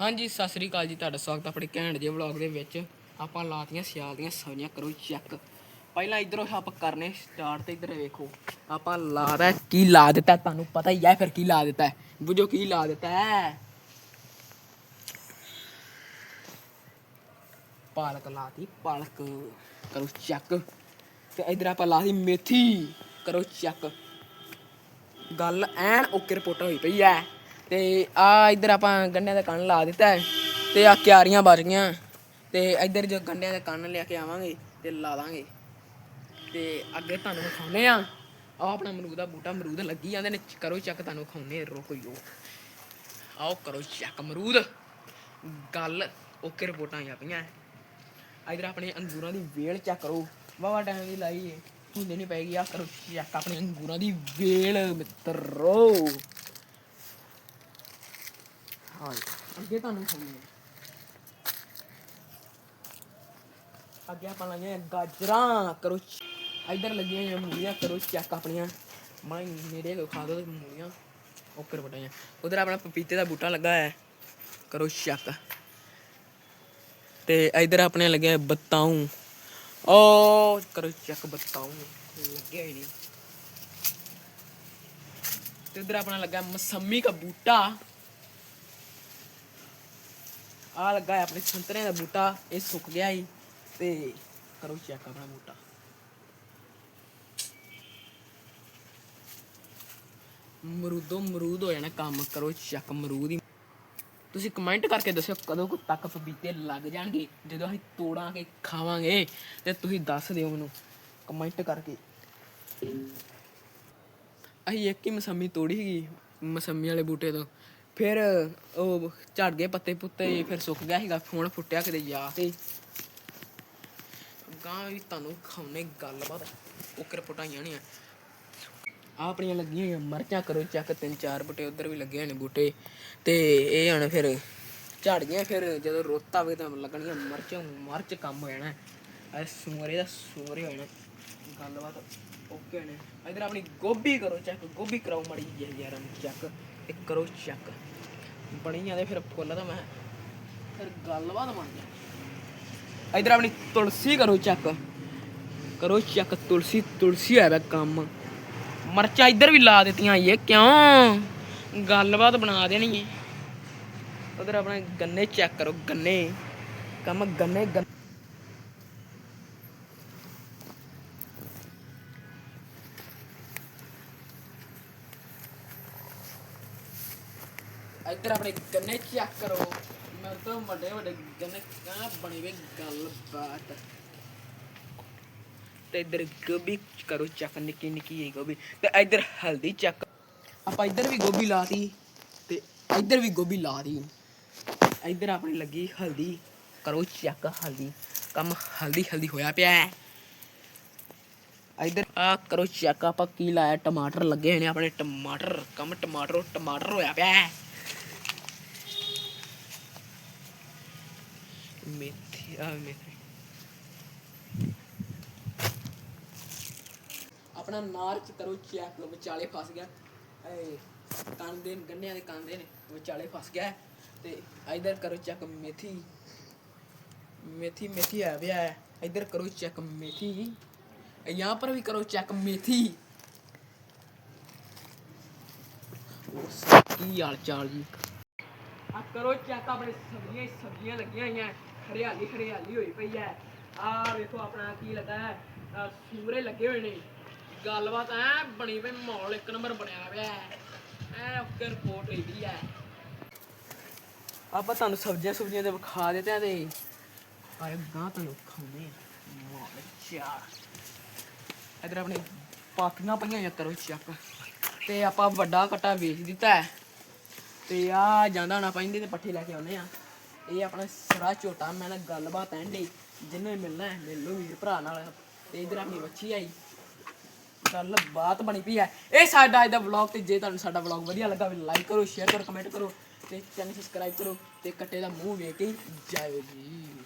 ਹਾਂਜੀ, ਸਤਿ ਸ੍ਰੀ ਅਕਾਲ ਜੀ, ਤੁਹਾਡਾ ਸਵਾਗਤ ਆਪਣੇ ਘੈਂਟ ਜਿਹੇ ਵਲੌਗ ਦੇ ਵਿੱਚ। ਆਪਾਂ ਲਾਤੀਆਂ ਸਿਆਲ ਦੀਆਂ ਸਬਜ਼ੀਆਂ ਕਰੋ ਚੈੱਕ ਪਹਿਲਾਂ ਇਧਰੋਂ ਆਪਾਂ ਕਰਨੇ ਸਟਾਰਟ ਤੇ ਇਧਰ ਵੇਖੋ। ਆਪਾਂ ਲਾਦਾ ਕੀ ਲਾ ਦਿੱਤਾ ਤੁਹਾਨੂੰ ਪਤਾ ਹੀ ਹੈ, ਫਿਰ ਕੀ ਲਾ ਦਿੱਤਾ ਬੁਝੋ, ਕੀ ਲਾ ਦਿੱਤਾ ਹੈ? ਪਾਲਕ ਲਾਤੀ, ਪਾਲਕ, ਕਰੋ ਚੈੱਕ ਤੇ ਇਧਰ ਆਪਾਂ ਲਾਤੀ ਮੇਥੀ, ਕਰੋ ਚੈੱਕ ਗੱਲ ਐਨ ਓਕੇ ਰਿਪੋਰਟ ਹੋਈ ਪਈ ਐ ਤੇ ਆ ਇੱਧਰ ਆਪਾਂ ਗੰਢਿਆਂ ਦਾ ਕੰਨ ਲਾ ਦਿੱਤਾ ਹੈ ਤੇ ਆ ਕਿਆਰੀਆਂ ਬਚ ਗਈਆਂ। ਤੇ ਇੱਧਰ ਜੋ ਗੰਢਿਆਂ ਦਾ ਕੰਨ ਲਿਆ ਕੇ ਆਵਾਂਗੇ ਤੇ ਲਾ ਦਾਂਗੇ। ਤੇ ਅੱਗੇ ਤੁਹਾਨੂੰ ਵਿਖਾਉਨੇ ਆ ਆ ਆਪਣਾ ਅਮਰੂਦ ਦਾ ਬੂਟਾ, ਅਮਰੂਦ ਲੱਗੀ ਜਾਂਦੇ ਨੇ। ਕਰੋ ਚੱਕ ਤੁਹਾਨੂੰ ਵਿਖਾਉਨੇ ਰੁਕੋ ਜੋ ਆਓ ਕਰੋ ਚੱਕ ਅਮਰੂਦ। ਗੱਲ, ਓਕੇ ਰਿਪੋਰਟਾਂ ਆਈਆਂ ਪਈਆਂ ਇਧਰ ਆਪਣੇ ਅੰਗੂਰਾਂ ਦੀ ਵੇਲ ਚੈੱਕ ਕਰੋ। ਵਾਵਾ ਟਾਈਮ ਦੀ ਲਾਈ ਏ। ਹੁੰਦੇ ਨਹੀਂ ਪੈਗੀ ਆ ਕਰੋ ਚੈੱਕ ਆਪਣੇ ਅੰਗੂਰਾਂ ਦੀ ਵੇਲ ਮਿੱਤਰੋ। ਹਾਂ ਅੱਗੇ ਤੁਹਾਨੂੰ ਸੁਣੀਏ ਅੱਗੇ ਆਪਾਂ ਲਾਈਆਂ ਗਾਜਰਾਂ ਕਰੋ ਇਧਰ ਲੱਗੀਆਂ ਹੋਈਆਂ ਮੂਲੀਆਂ ਕਰੋ ਚੈੱਕ ਆਪਣੀਆਂ। ਮੈਂ ਨੇੜੇ ਤੋਂ ਖਾ ਦੋ ਮੂਲੀਆਂ। ਓਕਰ ਬਟਾਈਆਂ। ਉਧਰ ਆਪਣਾ ਪਪੀਤੇ ਦਾ ਬੂਟਾ ਲੱਗਾ ਹੈ ਕਰੋ ਚੈੱਕ। ਤੇ ਇਧਰ ਆਪਣੇ ਲੱਗਿਆ ਬਤਾਉ ਓ ਕਰੋ ਚੈੱਕ ਬਤਾਉ ਲੱਗਿਆ ਹੀ ਨਹੀਂ ਤੇ ਉਧਰ ਆਪਣਾ ਲੱਗਾ ਮਸੰਮੀ ਦਾ ਬੂਟਾ। ਆ ਲੱਗਾ ਹੈ ਆਪਣੇ ਸੰਤਰੇ ਦਾ ਬੂਟਾ, ਇਹ ਸੁੱਕ ਗਿਆ ਹੀ ਤੇ ਕਰੋ ਚੈੱਕ ਆਪਣਾ ਬੂਟਾ। ਮਰੂਦੋ ਮਰੂਦ ਹੋ ਜਾਣਾ ਕੰਮ, ਕਰੋ ਚੈੱਕ ਮਰੂਦ ਹੀ ਤੁਸੀਂ ਕਮੈਂਟ ਕਰਕੇ ਦੱਸਿਓ ਕਦੋਂ ਕੁ ਤੱਕ ਪਪੀਤੇ ਲੱਗ ਜਾਣਗੇ, ਜਦੋਂ ਅਸੀਂ ਤੋੜਾਂਗੇ, ਖਾਵਾਂਗੇ, ਤੇ ਤੁਸੀਂ ਦੱਸ ਦਿਓ ਮੈਨੂੰ ਕਮੈਂਟ ਕਰਕੇ। ਅਸੀਂ ਇੱਕ ਹੀ ਮਸੰਮੀ ਤੋੜੀ ਸੀਗੀ, ਮਸੰਮੀ ਵਾਲੇ ਬੂਟੇ ਤੋਂ। ਫਿਰ ਉਹ ਝੜ ਗਏ ਪੱਤੇ ਪੁੱਤੇ, ਫਿਰ ਸੁੱਕ ਗਿਆ ਸੀਗਾ ਫੋਨ ਫੁੱਟਿਆ ਕਿਤੇ ਜਾ ਤੇ ਗਾਂ ਵੀ ਤੁਹਾਨੂੰ ਖਾਉਣੇ ਗੱਲਬਾਤ ਓਕਰ ਪਟਾਈਆਂ ਨਹੀਂ ਆ ਆਪਣੀਆਂ ਲੱਗੀਆਂ ਹੋਈਆਂ ਮਰਚਾਂ, ਕਰੋ ਚੱਕ ਤਿੰਨ ਚਾਰ ਬੂਟੇ, ਉਧਰ ਵੀ ਲੱਗੇ ਹੋਏ ਨੇ ਬੂਟੇ। ਤੇ ਇਹ ਹਣ ਫਿਰ ਝੜ ਗਈਆਂ, ਫਿਰ ਜਦੋਂ ਰੁੱਤ ਆਵੇ ਤਾਂ ਲੱਗਣਗੀਆਂ ਮਰਚਾਂ, ਮਰਚ ਕੰਮ ਹੋ ਜਾਣਾ। ਐ ਸੂਰੇ ਦਾ ਸੂਰੇ ਹੋ ਜਾਣਾ ਗੱਲਬਾਤ ਓਕੇ ਨੇ ਇਧਰ ਆਪਣੀ ਗੋਭੀ ਕਰੋ ਚੱਕ ਗੋਭੀ ਕਰਾਓ ਮੜੀ ਜਿਹੀ ਯਾਰ ਚੱਕ ਤੇ ਕਰੋ ਚੱਕ ਬਣੀ ਜਾਂਦੇ ਫਿਰ ਫੁੱਲ ਤਾਂ ਮੈਂ ਫਿਰ ਗੱਲਬਾਤ ਬਣ ਜਾ ਇਧਰ ਆਪਣੀ ਤੁਲਸੀ ਕਰੋ ਚੈੱਕ ਕਰੋ ਚੈੱਕ ਤੁਲਸੀ ਤੁਲਸੀ ਆ ਕੰਮ ਮਰਚਾਂ ਇੱਧਰ ਵੀ ਲਾ ਦਿੱਤੀਆਂ ਇਹ ਕਿਉਂ ਗੱਲਬਾਤ ਬਣਾ ਦੇਣੀ ਏ ਉਧਰ ਆਪਣੇ ਗੰਨੇ ਚੈੱਕ ਕਰੋ ਗੰਨੇ ਕੰਮ ਗੰਨੇ ਇੱਧਰ ਆਪਣੇ ਗੰਨੇ ਚੈੱਕ ਕਰੋ। ਮੈਂ ਤਾਂ ਵੱਡੇ ਵੱਡੇ ਗੰਨੇ ਕਾ ਬਣੀ ਵੇ ਗੱਲਬਾਤ। ਤੇ ਇੱਧਰ ਗੋਭੀ ਕਰੋ ਚੱਕ ਨਿੱਕੀ ਨਿੱਕੀ ਹੈ ਗੋਭੀ। ਤੇ ਇੱਧਰ ਹਲਦੀ ਚੱਕ ਆਪਾਂ ਇੱਧਰ ਵੀ ਗੋਭੀ ਲਾਤੀ ਤੇ ਇੱਧਰ ਵੀ ਗੋਭੀ ਲਾਤੀ ਇੱਧਰ ਆਪਣੀ ਲੱਗੀ ਹਲਦੀ। ਕਰੋ ਚੱਕ ਹਲਦੀ। ਕੰਮ ਹਲਦੀ ਹਲਦੀ ਹੋਇਆ ਪਿਆ ਹੈ। ਇੱਧਰ ਆ ਕਰੋ ਚੱਕ ਆਪਾਂ ਕੀ ਲਾਇਆ? ਟਮਾਟਰ ਲੱਗੇ ਹੋਏ ਨੇ ਆਪਣੇ। ਟਮਾਟਰ, ਕੰਮ ਟਮਾਟਰ ਟਮਾਟਰ ਹੋਇਆ ਪਿਆ ਹੈ ਮੇਥੀ ਆ ਮੇਥੀ ਆਪਣਾ ਨਾਰਚ ਕਰੋ ਚੈੱਕ ਵਿਚਾਲੇ ਫਸ ਗਿਆ ਏ ਕੰਦੇ ਗੰਨਿਆਂ ਦੇ ਕੰਦੇ ਨੇ ਵਿਚਾਲੇ ਫਸ ਗਿਆ ਹੈ। ਤੇ ਇਧਰ ਕਰੋ ਚੈੱਕ ਮੇਥੀ ਮੇਥੀ ਮੇਥੀ ਆ ਗਿਆ ਹੈ ਇਧਰ ਕਰੋ ਚੈੱਕ ਮੇਥੀ यहाँ पर भी करो चेक मेथी ਕੀ ਹਾਲ ਚਾਲ ਜੀ ਆ ਕਰੋ ਚੈੱਕ ਆਪਣੇ ਸਬਜ਼ੀਆਂ ਹੀ ਸਬਜ਼ੀਆਂ ਲੱਗੀਆਂ ਹੋਈਆਂ ਹਰਿਆਲੀ ਹਰਿਆਲੀ ਹੋਈ ਪਈ ਹੈ। ਆ ਵੇਖੋ ਆਪਣਾ ਕੀ ਲੱਗਾ ਹੈ। ਸੂਰੇ ਲੱਗੇ ਹੋਏ ਨੇ। ਗੱਲਬਾਤ ਐ ਬਣੀ ਪਈ, ਮਾਹੌਲ ਇੱਕ ਨੰਬਰ ਬਣਿਆ ਪਿਆ ਹੈ। ਐ ਓਕੇ ਰਿਪੋਰਟ ਹੋਈ ਪਈ ਹੈ। ਆਪਾਂ ਤੁਹਾਨੂੰ ਸਬਜ਼ੀਆਂ ਸੁਬਜ਼ੀਆਂ ਦੇ ਵਿਖਾ ਦਿੱਤੇ ਆ ਤੇ। ਆਏ ਗਾਂ ਤੁਹਾਨੂੰ ਖਾਣੇ ਮਾਹੌਲ ਚਾਰ ਇਧਰ ਆਪਣੇ ਪਾਕੀਆਂ ਪਈਆਂ ਹੋਈਆਂ ਕਰੋ ਚੱਕ। ਤੇ ਆਪਾਂ ਵੱਡਾ ਕਟਾ ਵੇਚ ਦਿੱਤਾ ਤੇ ਆ ਜਾਂਦਾ ਹੋਣਾ ਪੈਂਦੇ ਤੇ ਪੱਠੇ ਲੈ ਕੇ ਆਉਨੇ ਆ ਇਹ ਆਪਣਾ ਸਰਾ ਝੋਟਾ ਮੈਂ ਨਾ ਗੱਲਬਾਤ ਐਂਡੇ ਜਿੰਨੇ ਮਿਲਣਾ ਹੈ, ਮਿਲ ਲਓ ਵੀਰ ਭਰਾ ਨਾਲ। ਤੇ ਇਧਰ ਆਪਣੀ ਬੱਚੀ ਆਈ। ਗੱਲ ਬਾਤ ਬਣੀ ਪਈ ਹੈ। ਇਹ ਸਾਡਾ ਅੱਜ ਦਾ ਵਲੌਗ ਤੇ ਜੇ ਤੁਹਾਨੂੰ ਸਾਡਾ ਵਲੌਗ ਵਧੀਆ ਲੱਗਾ ਵੀ ਲਾਈਕ ਕਰੋ ਸ਼ੇਅਰ ਕਰੋ ਕਮੈਂਟ ਕਰੋ ਤੇ ਚੈਨਲ ਸਬਸਕ੍ਰਾਈਬ ਕਰੋ ਤੇ ਕੱਟੇ ਦਾ ਮੂੰਹ ਵੇਖ ਕੇ ਜਾਇਓ ਜੀ।